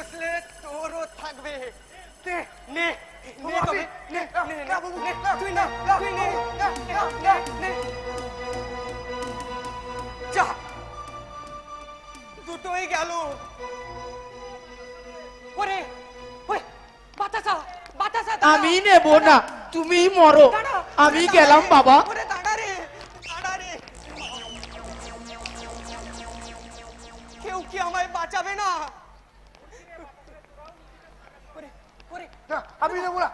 বসলে তোরও থাকবে। নে নে নে তবে নে নে নে নে, তুই না তুই নে নে, নে নে যা। দুটোই গেল। ওরে ওরে বাতাসা বাতাসা আমি নেব না তুমি মরো। আমি গেলাম বাবা। আমি নেব না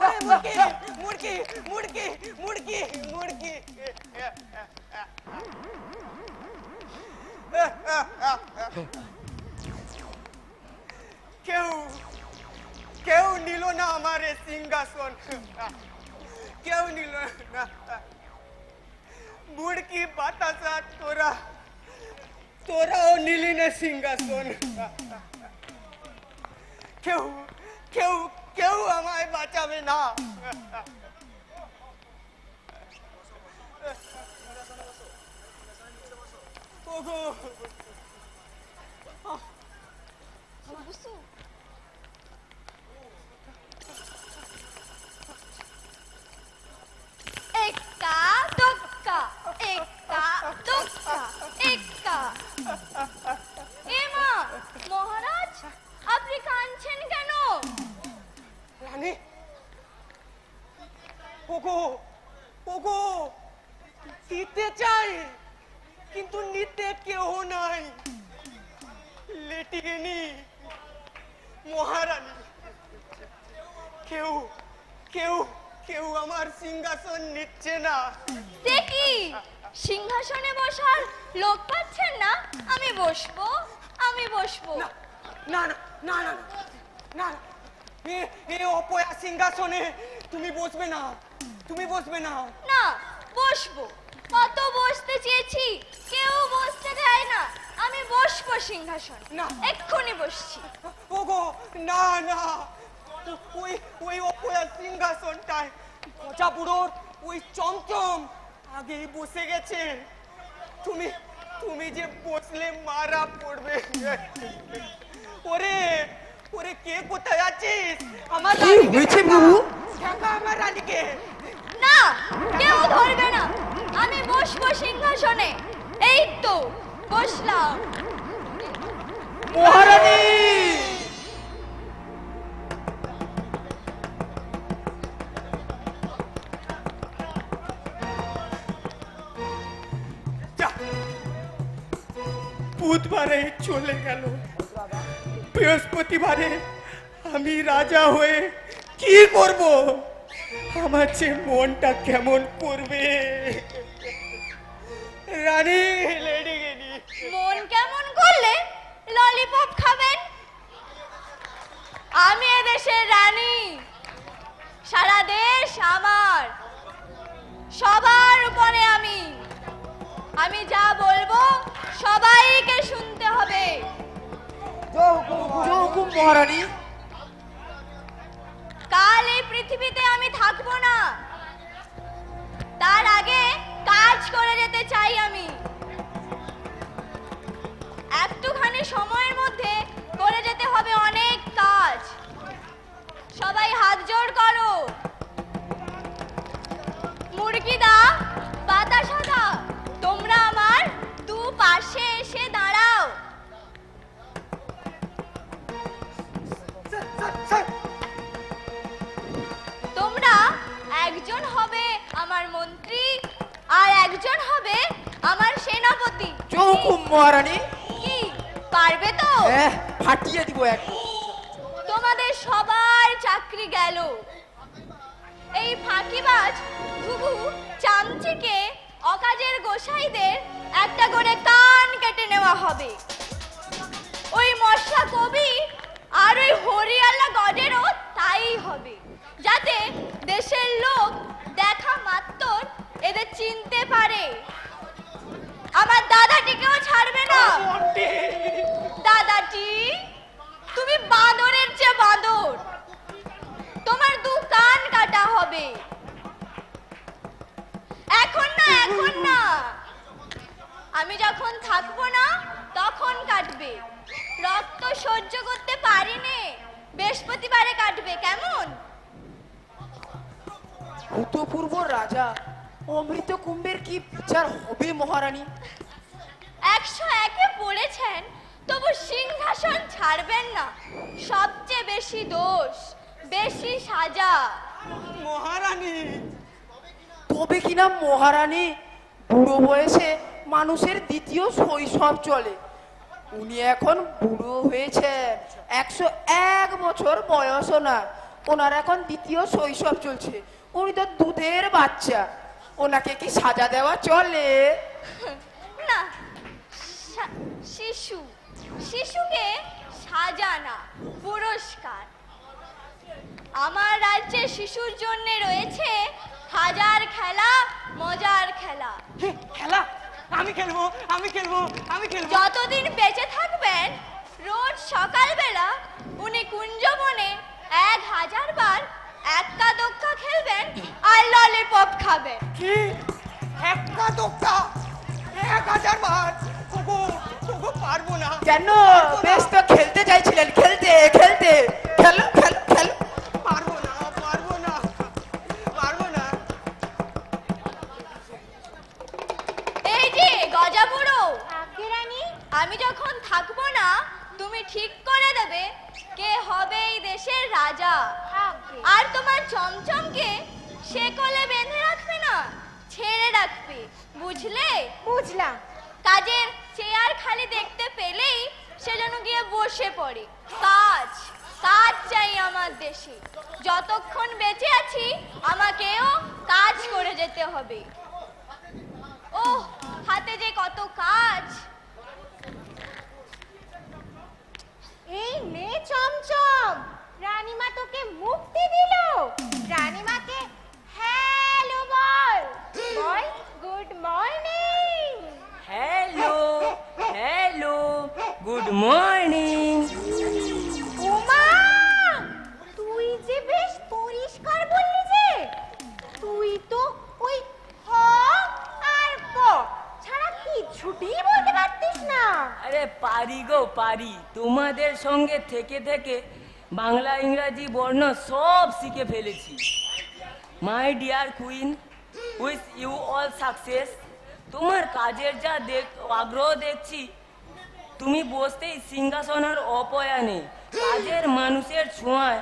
ওরে মুরগি মুরগি মুরগি মুরগি মুরগি কেউ কেউ নিল না আমার এ সিংহাসন কেউ নিল না বুড়কি বাতাসা তোরা তোরাও নিলি না সিংহাসন কেউ কেউ কেউ আমায় বাঁচাবে না ওগো এক্কা নাই। লেটিগেনি মহারানী কেউ কেউ কেউ আমার সিংহাসন নিচ্ছে না। সে কি? সিংহাসনে বসার লোক পাচ্ছেন না? আমি বসবো আমি বসবো। না না না না না না না। এ এ অপয়া সিংহাসনে তুমি বসবে না তুমি বসবে না। না বসবো। কত বসতে চেয়েছি কেউ বসতে দেয় না। আমি বসবো সিংহাসন না। এক্ষুনি বসছি। ওগো না না। ওই ওই অপয়া সিংহাসনটায় পচা বুড়োর ওই চমচম আগেই বসে গেছে। তুমি তুমি যে বসলে মারা পড়বে। ওরে ওরে কে কোথায় আছিস? আমার কি হয়েছে বাবু? দেখা আমার রানীকে। না কেউ ধরবে না। আমি বসবো সিংহাসনে। এই তো, বসলাম। মহারানী! বুধবারে চলে গেল। বৃহস্পতিবারে আমি রাজা হয়ে কি করব? আমার যে মনটা কেমন করবে রানী লেডি গেনি মন কেমন করলে ললিপপ খাবেন আমি এদেশের রানী সারা দেশ আমার সবার উপরে আমি আমি যা বলব সবাইকে শুনতে হবে মহারানী থাকব না। তার আগে কাজ করে যেতে চাই আমি। একটুখানি সময়ের মধ্যে করে যেতে হবে অনেক কাজ। আমার মন্ত্রী আর একজন হবে আমার সেনাপতি। জহুকুম মহারানী। কি? পারবে তো? হ্যাঁ ফাটিয়ে দিব এক। তোমাদের সবার চাকরি গেল। এই ফাঁকিবাজ ঘুঘু চামচিকে অকাজের গোসাইদের একটা করে কান কেটে নেওয়া হবে। এদের চিনতে পারে। আমার দাদাটিকেও ছাড়বে না। দাদাটি তুমি বাঁদরের চেয়ে বাঁদর তোমার দু কান কাটা হবে। এখন না এখন না। আমি যখন থাকব না তখন কাটবে। রক্ত সহ্য করতে পারিনে? বৃহস্পতিবারে কাটবে কেমন? ভূতপূর্ব রাজা অমৃত কুম্ভের কি বিচার হবে মহারানী? একশো একে পড়েছেন তবু সিংহাসন ছাড়বেন না। সবচেয়ে বেশি দোষ বেশি সাজা। মহারানী! তবে কিনা মহারানী? বুড়ো বয়সে মানুষের দ্বিতীয় শৈশব চলে। উনি এখন বুড়ো হয়েছেন একশো এক বছর বয়সও না ওনার এখন দ্বিতীয় শৈশব চলছে। উনি তো দুধের বাচ্চা। ওনাকে কি সাজা দেওয়া চলে? না শিশু শিশুকে সাজা না পুরস্কার। আমার রাজ্যে শিশুর জন্য রয়েছে হাজার খেলা মজার খেলা। খেলা? আমি খেলব আমি খেলব আমি খেলব। যতদিন বেঁচে থাকবেন রোজ সকালবেলা উনি কুঞ্জবনে এক হাজার বার এক্কা দোক্কা খেলবেন আর ললিপপ খাবেন। কি? একটা দোক্কা? এক হাজার বার? ওগো ওগো পারব না। কেন? বেশ তো খেলতে চাইছিলেন খেলতে খেলতে। খেলো খেলো খেলো। পারব না পারব না পারব না। এই যে গজাবুড়ো। আমি যখন থাকব না তুমি ঠিক করে দেবে কে হবে এই দেশের রাজা। আর তোমার চমচমকে সে কোলে বেঁধে রাখবে না? ছেড়ে রাখবে বুঝলে? বুঝলাম। কাজের চেয়ার খালি দেখতে পেলেই সে যেন গিয়ে বসে পড়ে। কাজ কাজ চাই আমার দেশে। যতক্ষণ বেঁচে আছি আমাকেও কাজ করে যেতে হবে। ও হাতে যে কত কাজ। এই নে চমচম। তোকে মুক্তি দিল। রানীমাকে হ্যালো বল। বল good morning. Hello hello good morning. Uma তুই যে বেশ পরিষ্কার বললি যে তুই তো ওই হ আর প ছাড়া কিছুটি বলতে পারতিস না। আরে পারি গো পারি। তোমাদের সঙ্গে থেকে থেকে বাংলা, ইংরাজি, বর্ণ সব শিখে ফেলেছি। My dear queen with you all success তোমার কাজের যা দেখ, আগ্রহ দেখছি, তুমি বসতেই সিংহাসনের অপয়ানে, কাজের মানুষের ছোঁয়ায়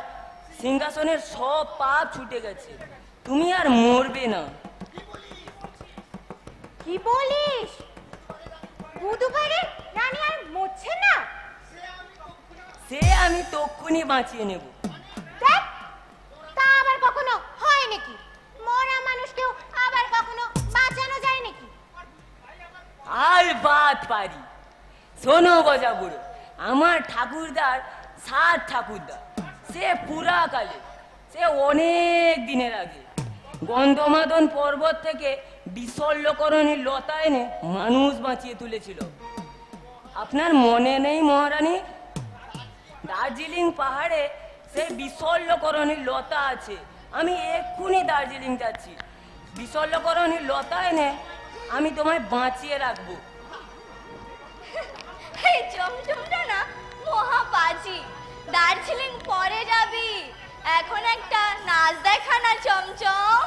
সিংহাসনের সব পাপ ছুটে গেছে। তুমি আর মরবে না। কি বলিস? বুধবারে আমি তক্ষুনি বাঁচিয়ে নেব। তা আবার কখনো হয় নাকি? মরা মানুষকেও আবার কখনো বাঁচানো যায় নাকি? আর বাদ পারি। শোনো গজা বুড়ো আমার ঠাকুরদার সাত ঠাকুরদা সে পুরাকালে সে অনেক দিনের আগে গন্ধমাদন পর্বত থেকে বিশল্যকরণী লতা এনে মানুষ বাঁচিয়ে তুলেছিল। আপনার মনে নেই মহারানী দার্জিলিং পাহাড়ে সেই বিশল্যকরণী লতা আছে। আমি এক্ষুনি দার্জিলিং যাচ্ছি। বিশল্যকরণী লতা এনে আমি তোমায় বাঁচিয়ে রাখব। এই না দার্জিলিং পরে যাবি। এখন একটা নাচ দেখা না চমচম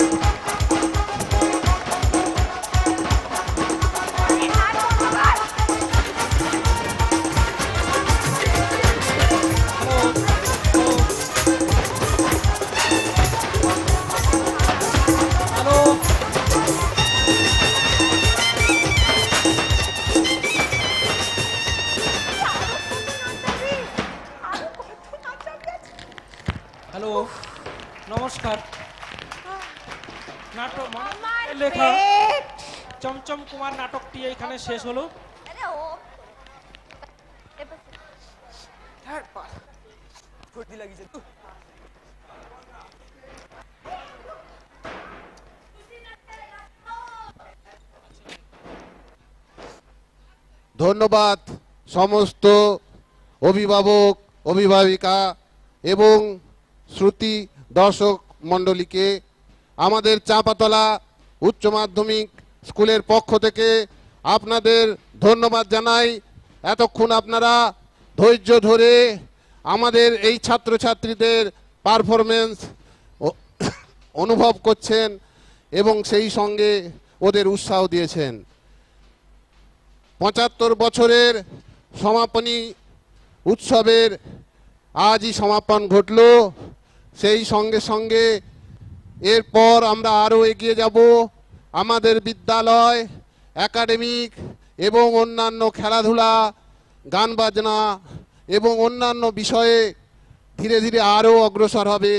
হ্যালো কুমার নাটকটি এখানে শেষ হলো। ধন্যবাদ সমস্ত অভিভাবক, অভিভাবিকা এবং শ্রুতি দর্শক মণ্ডলীকে আমাদের চাঁপাতলা উচ্চ মাধ্যমিক স্কুলের পক্ষ থেকে আপনাদের ধন্যবাদ জানাই। এতক্ষণ আপনারা ধৈর্য ধরে আমাদের এই ছাত্রছাত্রীদের পারফরমেন্স অনুভব করছেন এবং সেই সঙ্গে ওদের উৎসাহ দিয়েছেন। পঁচাত্তর বছরের সমাপনী উৎসবের আজই সমাপন ঘটল। সেই সঙ্গে সঙ্গে এরপর আমরা আরও এগিয়ে যাব। আমাদের বিদ্যালয় একাডেমিক এবং অন্যান্য খেলাধুলা, গান বাজনা এবং অন্যান্য বিষয়ে ধীরে ধীরে আরও অগ্রসর হবে।